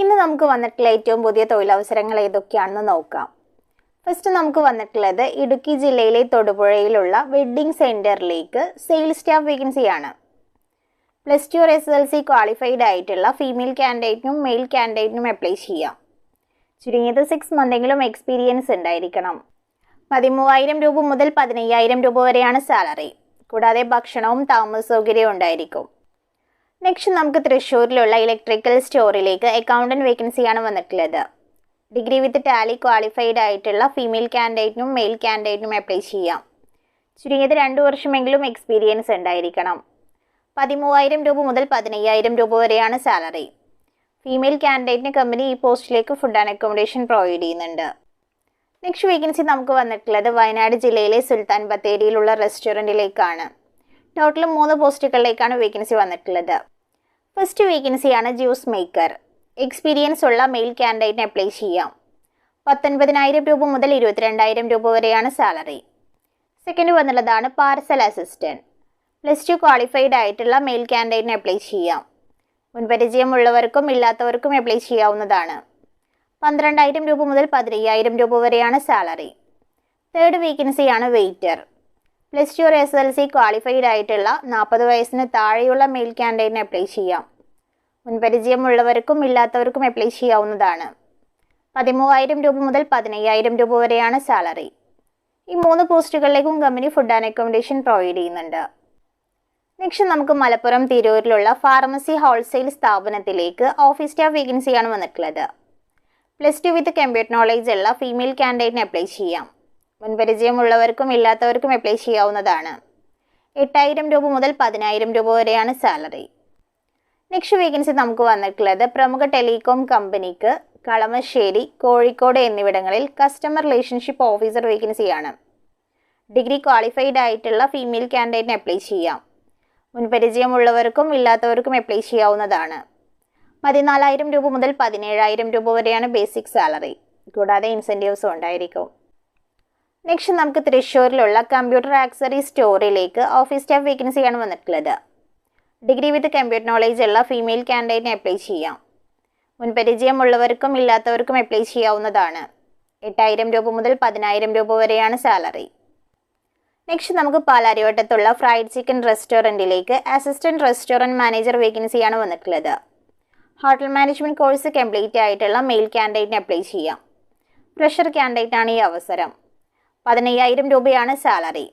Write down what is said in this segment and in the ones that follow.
ഇന്ന് നമുക്ക് വന്നിട്ടുള്ള ഏറ്റവും പുതിയ തൊഴിലവസരങ്ങൾ ഏതൊക്കെയാണെന്ന് നോക്കാം. ഫസ്റ്റ് നമുക്ക് വന്നിട്ടുള്ളത് ഇടുക്കി ജില്ലയിലെ തൊടുപുഴയിലുള്ള വെഡ്ഡിംഗ് സെന്ററിലേക്ക് സെയിൽസ് സ്റ്റാഫ് വേക്കൻസിയാണ് plus two S L C qualified ആയിട്ടുള്ള ഫീമെയിൽ കാൻഡിഡേറ്റിനും മെയിൽ കാൻഡിഡേറ്റിനും അപ്ലൈ ചെയ്യാം. ചുരുങ്ങിയത് സിക്സ് മന്തെങ്കിലും എക്സ്പീരിയൻസ് ഉണ്ടായിരിക്കണം. പതിമൂവായിരം രൂപ മുതൽ പതിനയ്യായിരം രൂപ വരെയാണ് സാലറി കൂടാതെ ഭക്ഷണവും താമസ സൗകര്യവും ഉണ്ടായിരിക്കും. നെക്സ്റ്റ് നമുക്ക് തൃശ്ശൂരിലുള്ള ഇലക്ട്രിക്കൽ സ്റ്റോറിലേക്ക് അക്കൗണ്ടന്റ് വേക്കൻസിയാണ് വന്നിട്ടുള്ളത്. ഡിഗ്രി വിത്ത് ടാലി ക്വാളിഫൈഡ് ആയിട്ടുള്ള ഫീമെയിൽ കാൻഡിഡേറ്റിനും മെയിൽ കാൻഡിഡേറ്റിനും അപ്ലൈ ചെയ്യാം. ചുരുങ്ങിയത് രണ്ട് വർഷമെങ്കിലും എക്സ്പീരിയൻസ് ഉണ്ടായിരിക്കണം. പതിമൂവായിരം രൂപ മുതൽ പതിനയ്യായിരം രൂപ വരെയാണ് സാലറി ഫീമെയിൽ കാൻഡിഡേറ്റിന് കമ്പനി ഈ പോസ്റ്റിലേക്ക് ഫുഡ് ആൻഡ് അക്കോമഡേഷൻ പ്രൊവൈഡ് ചെയ്യുന്നുണ്ട്. നെക്സ്റ്റ് വേക്കൻസി നമുക്ക് വന്നിട്ടുള്ളത് വയനാട് ജില്ലയിലെ സുൽത്താൻ ബത്തേരിയിലുള്ള റെസ്റ്റോറന്റിലേക്കാണ് ടോട്ടൽ മൂന്ന് പോസ്റ്റുകളിലേക്കാണ് വേക്കൻസി വന്നിട്ടുള്ളത്. ഫസ്റ്റ് വേക്കൻസിയാണ് ജ്യൂസ് മേക്കർ എക്സ്പീരിയൻസ് ഉള്ള മെയിൽ ക്യാൻഡിഡേറ്റിന് അപ്ലൈ ചെയ്യാം. പത്തൊൻപതിനായിരം രൂപ മുതൽ ഇരുപത്തിരണ്ടായിരം രൂപ വരെയാണ് salary second വന്നുള്ളതാണ് parcel assistant plus two qualified ആയിട്ടുള്ള മെയിൽ ക്യാൻഡിഡേറ്റിന് അപ്ലൈ ചെയ്യാം. മുൻപരിചയമുള്ളവർക്കും ഇല്ലാത്തവർക്കും അപ്ലൈ ചെയ്യാവുന്നതാണ്. പന്ത്രണ്ടായിരം രൂപ മുതൽ പതിനയ്യായിരം രൂപ വരെയാണ് സാലറി തേർഡ് വേക്കൻസിയാണ് waiter plus two S L C qualified ആയിട്ടുള്ള നാൽപ്പത് വയസ്സിന് താഴെയുള്ള മെയിൽ ക്യാൻഡിഡേറ്റിന് അപ്ലൈ ചെയ്യാം. മുൻപരിചയമുള്ളവർക്കും ഇല്ലാത്തവർക്കും അപ്ലൈ ചെയ്യാവുന്നതാണ്. പതിമൂവായിരം രൂപ മുതൽ പതിനയ്യായിരം രൂപ വരെയാണ് സാലറി ഈ മൂന്ന് പോസ്റ്റുകളിലേക്കും company food and accommodation provide ചെയ്യുന്നുണ്ട്. നെക്സ്റ്റ് നമുക്ക് മലപ്പുറം തിരൂരിലുള്ള ഫാർമസി ഹോൾസെയിൽ സ്ഥാപനത്തിലേക്ക് ഓഫീസ് സ്റ്റാഫ് വേക്കൻസിയാണ് വന്നിട്ടുള്ളത്. Plus two with computer knowledge ഉള്ള ഫീമെയിൽ കാൻഡിഡേറ്റിന് അപ്ലൈ ചെയ്യാം. മുൻപരിചയമുള്ളവർക്കും ഇല്ലാത്തവർക്കും അപ്ലൈ ചെയ്യാവുന്നതാണ്. എട്ടായിരം രൂപ മുതൽ പതിനായിരം രൂപ വരെയാണ് സാലറി നെക്സ്റ്റ് വേക്കൻസി നമുക്ക് വന്നിട്ടുള്ളത് പ്രമുഖ ടെലികോം കമ്പനിക്ക് കളമശ്ശേരി കോഴിക്കോട് എന്നിവിടങ്ങളിൽ കസ്റ്റമർ റിലേഷൻഷിപ്പ് ഓഫീസർ വേക്കൻസിയാണ് ഡിഗ്രി ക്വാളിഫൈഡ് ആയിട്ടുള്ള ഫീമെയിൽ കാൻഡിഡേറ്റിന് അപ്ലൈ ചെയ്യാം. മുൻപരിചയമുള്ളവർക്കും ഇല്ലാത്തവർക്കും അപ്ലൈ ചെയ്യാവുന്നതാണ്. പതിനാലായിരം രൂപ മുതൽ പതിനേഴായിരം രൂപ വരെയാണ് ബേസിക് സാലറി കൂടാതെ ഇൻസെന്റീവ്സും ഉണ്ടായിരിക്കും. നെക്സ്റ്റ് നമുക്ക് തൃശ്ശൂരിലുള്ള കമ്പ്യൂട്ടർ ആക്സറി സ്റ്റോറിലേക്ക് ഓഫീസ് സ്റ്റാഫ് വേക്കൻസിയാണ് വന്നിട്ടുള്ളത്. ഡിഗ്രി വിത്ത് കമ്പ്യൂട്ടർ നോളേജ് ഉള്ള ഫീമെയിൽ കാൻഡിഡേറ്റിന് അപ്ലൈ ചെയ്യാം. മുൻപരിചയമുള്ളവർക്കും ഇല്ലാത്തവർക്കും അപ്ലൈ ചെയ്യാവുന്നതാണ്. എട്ടായിരം രൂപ മുതൽ പതിനായിരം രൂപ വരെയാണ് സാലറി നെക്സ്റ്റ് നമുക്ക് പാലാരിവട്ടത്തുള്ള ഫ്രൈഡ് ചിക്കൻ റെസ്റ്റോറന്റിലേക്ക് അസിസ്റ്റന്റ് റെസ്റ്റോറന്റ് മാനേജർ വേക്കൻസിയാണ് വന്നിട്ടുള്ളത്. ഹോട്ടൽ മാനേജ്മെന്റ് കോഴ്സ് കംപ്ലീറ്റ് ആയിട്ടുള്ള മെയിൽ കാൻഡിഡേറ്റിന് അപ്ലൈ ചെയ്യാം. ഫ്രഷർ കാൻഡിഡേറ്റാണ് ഈ അവസരം. പതിനയ്യായിരം രൂപയാണ് സാലറി.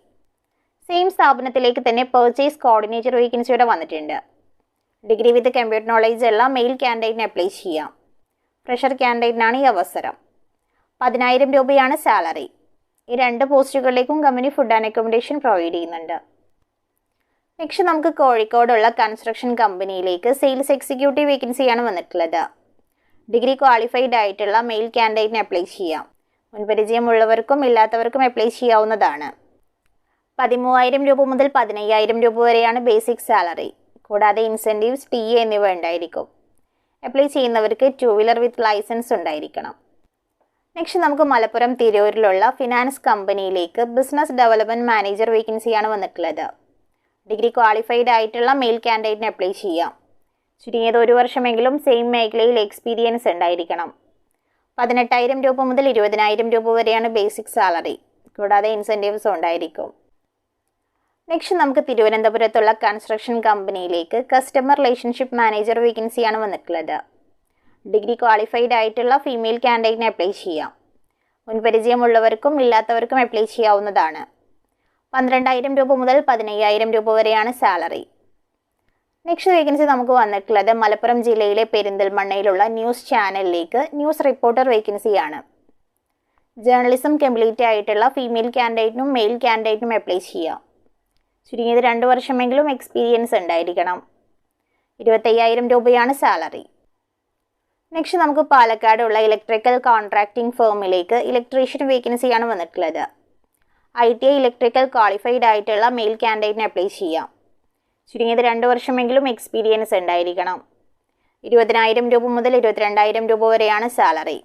സെയിം സ്ഥാപനത്തിലേക്ക് തന്നെ പെർച്ചേസ് കോർഡിനേറ്റർ വേക്കൻസിയുടെ വന്നിട്ടുണ്ട്. ഡിഗ്രി വിത്ത് കമ്പ്യൂട്ടർ നോളേജ് എല്ലാം മെയിൽ ക്യാൻഡൈറ്റിന് അപ്ലൈ ചെയ്യാം. ഫ്രഷർ കാൻഡിഡേറ്റിനാണ് ഈ അവസരം. പതിനായിരം രൂപയാണ് സാലറി. ഈ രണ്ട് പോസ്റ്റുകളിലേക്കും company food and accommodation provide ചെയ്യുന്നുണ്ട്. നെക്സ്റ്റ് നമുക്ക് കോഴിക്കോടുള്ള കൺസ്ട്രക്ഷൻ കമ്പനിയിലേക്ക് സെയിൽസ് എക്സിക്യൂട്ടീവ് വേക്കൻസിയാണ് വന്നിട്ടുള്ളത്. ഡിഗ്രി ക്വാളിഫൈഡ് ആയിട്ടുള്ള മെയിൽ ക്യാൻഡൈറ്റിന് അപ്ലൈ ചെയ്യാം. മുൻപരിചയമുള്ളവർക്കും ഇല്ലാത്തവർക്കും അപ്ലൈ ചെയ്യാവുന്നതാണ്. പതിമൂവായിരം രൂപ മുതൽ പതിനയ്യായിരം രൂപ വരെയാണ് ബേസിക് സാലറി കൂടാതെ ഇൻസെന്റീവ്സ് ടി എ എന്നിവ ഉണ്ടായിരിക്കും. അപ്ലൈ ചെയ്യുന്നവർക്ക് ടു വീലർ വിത്ത് ലൈസൻസ് ഉണ്ടായിരിക്കണം. നെക്സ്റ്റ് നമുക്ക് മലപ്പുറം തിരൂരിലുള്ള ഫിനാൻസ് കമ്പനിയിലേക്ക് ബിസിനസ് ഡെവലപ്മെന്റ് മാനേജർ വേക്കൻസിയാണ് വന്നിട്ടുള്ളത്. ഡിഗ്രി ക്വാളിഫൈഡ് ആയിട്ടുള്ള മെയിൽ കാൻഡിഡേറ്റിന് അപ്ലൈ ചെയ്യാം. ചുരുങ്ങിയത് ഒരു വർഷമെങ്കിലും സെയിം മേഖലയിൽ എക്സ്പീരിയൻസ് ഉണ്ടായിരിക്കണം. പതിനെട്ടായിരം രൂപ മുതൽ ഇരുപതിനായിരം രൂപ വരെയാണ് ബേസിക് സാലറി കൂടാതെ ഇൻസെന്റീവ്സും ഉണ്ടായിരിക്കും. നെക്സ്റ്റ് നമുക്ക് തിരുവനന്തപുരത്തുള്ള കൺസ്ട്രക്ഷൻ കമ്പനിയിലേക്ക് കസ്റ്റമർ റിലേഷൻഷിപ്പ് മാനേജർ വേക്കൻസിയാണ് വന്നിട്ടുള്ളത്. ഡിഗ്രി ക്വാളിഫൈഡ് ആയിട്ടുള്ള ഫീമെയിൽ കാൻഡിഡേറ്റിന് അപ്ലൈ ചെയ്യാം. മുൻപരിചയമുള്ളവർക്കും ഇല്ലാത്തവർക്കും അപ്ലൈ ചെയ്യാവുന്നതാണ്. പന്ത്രണ്ടായിരം രൂപ മുതൽ പതിനയ്യായിരം രൂപ വരെയാണ് സാലറി നെക്സ്റ്റ് വേക്കൻസി നമുക്ക് വന്നിട്ടുള്ളത് മലപ്പുറം ജില്ലയിലെ പെരിന്തൽമണ്ണയിലുള്ള ന്യൂസ് ചാനലിലേക്ക് ന്യൂസ് റിപ്പോർട്ടർ വേക്കൻസിയാണ് ജേർണലിസം കംപ്ലീറ്റ് ആയിട്ടുള്ള ഫീമെയിൽ കാൻഡിഡേറ്റിനും മെയിൽ കാൻഡിഡേറ്റിനും അപ്ലൈ ചെയ്യാം. ചുരുങ്ങിയത് രണ്ട് വർഷമെങ്കിലും എക്സ്പീരിയൻസ് ഉണ്ടായിരിക്കണം. ഇരുപത്തയ്യായിരം രൂപയാണ് സാലറി നെക്സ്റ്റ് നമുക്ക് പാലക്കാടുള്ള ഇലക്ട്രിക്കൽ കോൺട്രാക്ടിംഗ് ഫേമിലേക്ക് ഇലക്ട്രീഷ്യൻ വേക്കൻസിയാണ് വന്നിട്ടുള്ളത്. I T I electrical qualified ആയിട്ടുള്ള മെയിൽ കാൻഡിഡേറ്റിന് അപ്ലൈ ചെയ്യാം. ചുരുങ്ങിയത് രണ്ട് വർഷമെങ്കിലും എക്സ്പീരിയൻസ് ഉണ്ടായിരിക്കണം. ഇരുപതിനായിരം രൂപ മുതൽ ഇരുപത്തിരണ്ടായിരം രൂപ വരെയാണ് സാലറി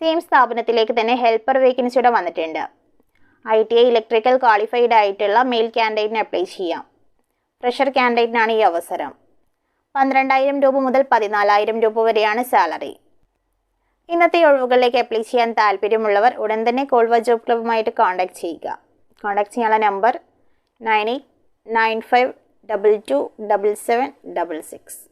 സെയിം സ്ഥാപനത്തിലേക്ക് തന്നെ ഹെൽപ്പർ വേക്കൻസിയുടെ വന്നിട്ടുണ്ട്. I T I electrical qualified ആയിട്ടുള്ള മെയിൽ കാൻഡിഡേറ്റിന് അപ്ലൈ ചെയ്യാം. ഫ്രഷർ കാൻഡിഡേറ്റിനാണ് ഈ അവസരം. പന്ത്രണ്ടായിരം രൂപ മുതൽ പതിനാലായിരം രൂപ വരെയാണ് സാലറി ഇന്നത്തെ ഒഴിവുകളിലേക്ക് അപ്ലൈ ചെയ്യാൻ താല്പര്യമുള്ളവർ ഉടൻ തന്നെ കോൾവ ജോബ് ക്ലബ്ബുമായിട്ട് കോൺടാക്ട് ചെയ്യുക. കോൺടാക്ട് ചെയ്യാനുള്ള number nine eight nine five double two double seven double six.